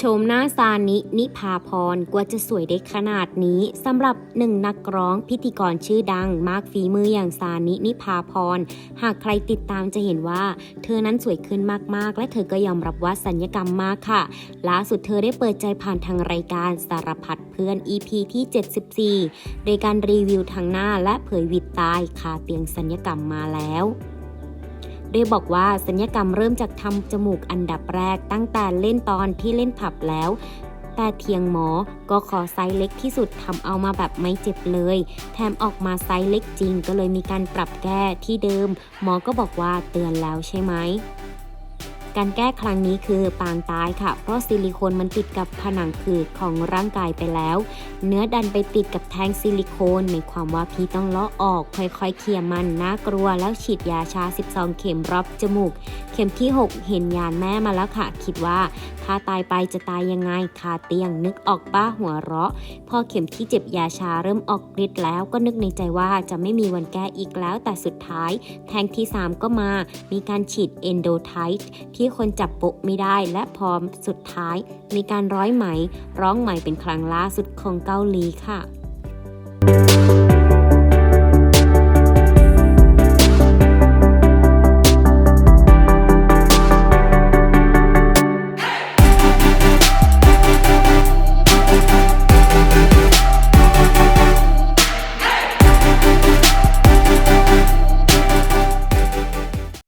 ชมหน้าซานิ นิพาพรกว่าจะสวยได้ขนาดนี้สำหรับหนึ่งนักร้องพิธีกรชื่อดัง มากฝีมืออย่างซานิ นิพาพร หากใครติดตามจะเห็นว่า เธอนั้นสวยขึ้นมากๆ และเธอก็ยอมรับว่าสัญญกรรมมากค่ะ ล่าสุดเธอได้เปิดใจผ่านทางรายการสารพัดเพื่อน EP ที่ 74 โดยการรีวิวทางหน้าและเผยวิดตายคาเตียงสัญญกรรมมาแล้ว โดยบอกว่าสัญญกรรมเริ่มจากทำจมูกอันดับแรกตั้งแต่เล่นตอนที่เล่นผับแล้ว แต่เทียงหมอก็ขอไซส์เล็กที่สุดทำเอามาแบบไม่เจ็บเลย แถมออกมาไซส์เล็กจริงก็เลยมีการปรับแก้ที่เดิม หมอก็บอกว่าเตือนแล้วใช่ไหม การแก้ครั้งนี้คือปางตายค่ะ เพราะซิลิโคนมันติดกับผนังผืดของร่างกายไปแล้ว เนื้อดันไปติดกับแท่งซิลิโคนหมายความว่าพี่ต้องเลาะออก ค่อยๆเคลียร์มันน่ากลัวแล้วฉีดยาชา 12 เข็มรอบจมูก เข็มที่ 6 เห็นยานแม่มาแล้วค่ะ คิดว่าถ้าตายไปจะตายยังไงคาเตียงนึกออกป้าหัวเราะ พอเข็มที่เจ็บยาชาเริ่มออกฤทธิ์แล้วก็นึกในใจว่าจะไม่มีวันแก้อีกแล้วแต่สุดท้าย แทงที่ 3 ก็มา มีการฉีดเอนโดไทต์ที่คนจับโปะไม่ได้ และพอสุดท้าย มีการร้อยไหม ร้องไหมเป็นครั้งล่าสุดของเกาหลีค่ะ